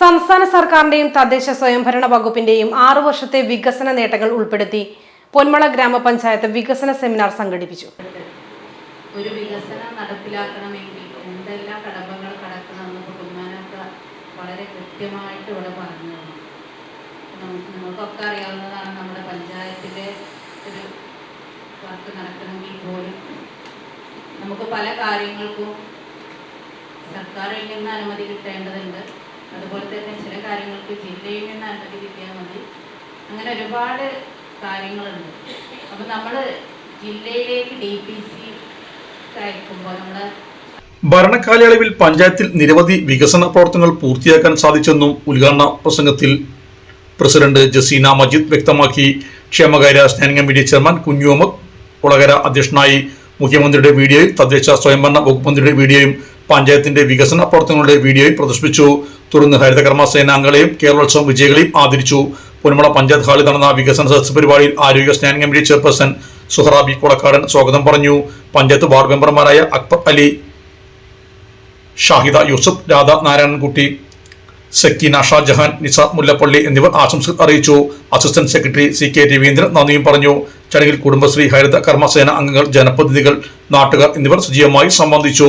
സംസ്ഥാന സർക്കാരിന്റെയും തദ്ദേശ സ്വയംഭരണ വകുപ്പിന്റെയും ആറു വർഷത്തെ വികസന നേട്ടങ്ങൾ ഉൾപ്പെടുത്തി പൊന്മള ഗ്രാമപഞ്ചായത്ത് വികസന സെമിനാർ സംഘടിപ്പിച്ചു. ഒരു വികസനം നടപ്പിലാക്കണമെങ്കിൽ എന്തെല്ലാം കടമ്പകൾ കടക്കണമെന്ന് കുടുംബാനൊക്കെ വളരെ കൃത്യമായിട്ട് ഇവിടെ പറഞ്ഞു നമുക്കൊക്കെ അറിയാവുന്നതാണ് നമ്മുടെ പഞ്ചായത്തിലെ ഒരു വർക്ക് നടക്കണമെങ്കിൽ പോലും നമുക്ക് പല കാര്യങ്ങൾക്കും സർക്കാരിൽ നിന്ന് അനുമതി കിട്ടേണ്ടതുണ്ട്. അതുപോലെ തന്നെ ചില കാര്യങ്ങൾക്ക് ജില്ലയിൽ നിന്ന് അനുമതി കിട്ടിയാൽ മതി. അങ്ങനെ ഒരുപാട് കാര്യങ്ങളുണ്ട്. അപ്പം നമ്മൾ ജില്ലയിലേക്ക് ഡി പി സി അയക്കുമ്പോൾ നമ്മൾ ഭരണകാലയളവിൽ പഞ്ചായത്തിൽ നിരവധി വികസന പ്രവർത്തനങ്ങൾ പൂർത്തിയാക്കാൻ സാധിച്ചെന്നും ഉദ്ഘാടന പ്രസംഗത്തിൽ പ്രസിഡന്റ് ജസീന മജീദ് വ്യക്തമാക്കി. ക്ഷേമകാര്യ standing committee chairman Kunhumath Ulakara അധ്യക്ഷനായി മുഖ്യമന്ത്രിയുടെ വീഡിയോയും തദ്ദേശ സ്വയംഭരണ വകുപ്പ് മന്ത്രിയുടെ വീഡിയോയും പഞ്ചായത്തിന്റെ വികസന പ്രവർത്തനങ്ങളുടെ വീഡിയോയും പ്രദർശിപ്പിച്ചു. തുടർന്ന് ഹരിതകർമ്മ സേനാംഗങ്ങളെയും കേരളോത്സവം വിജയികളെയും ആദരിച്ചു. പൊന്മുള പഞ്ചായത്ത് ഹാളിൽ നടന്ന വികസന സദസ് പരിപാടിയിൽ ആരോഗ്യ standing committee chairperson Suharabi Kulakkadan സ്വാഗതം പറഞ്ഞു. പഞ്ചായത്ത് വാർഡ് മെമ്പർമാരായ അക്ബർ അലി ഷാഹിദ യൂസഫ് രാധ നാരായണൻകുട്ടി സക്കീന ഷാജഹാൻ നിസാദ് മുല്ലപ്പള്ളി എന്നിവർ ആശംസകൾ അറിയിച്ചു. Assistant secretary C K Raveendran നന്ദിയും പറഞ്ഞു. ചടങ്ങിൽ കുടുംബശ്രീ ഹരിത കർമ്മസേന അംഗങ്ങൾ ജനപ്രതിനിധികൾ നാട്ടുകാർ എന്നിവർ സജീവമായി സംബന്ധിച്ചു.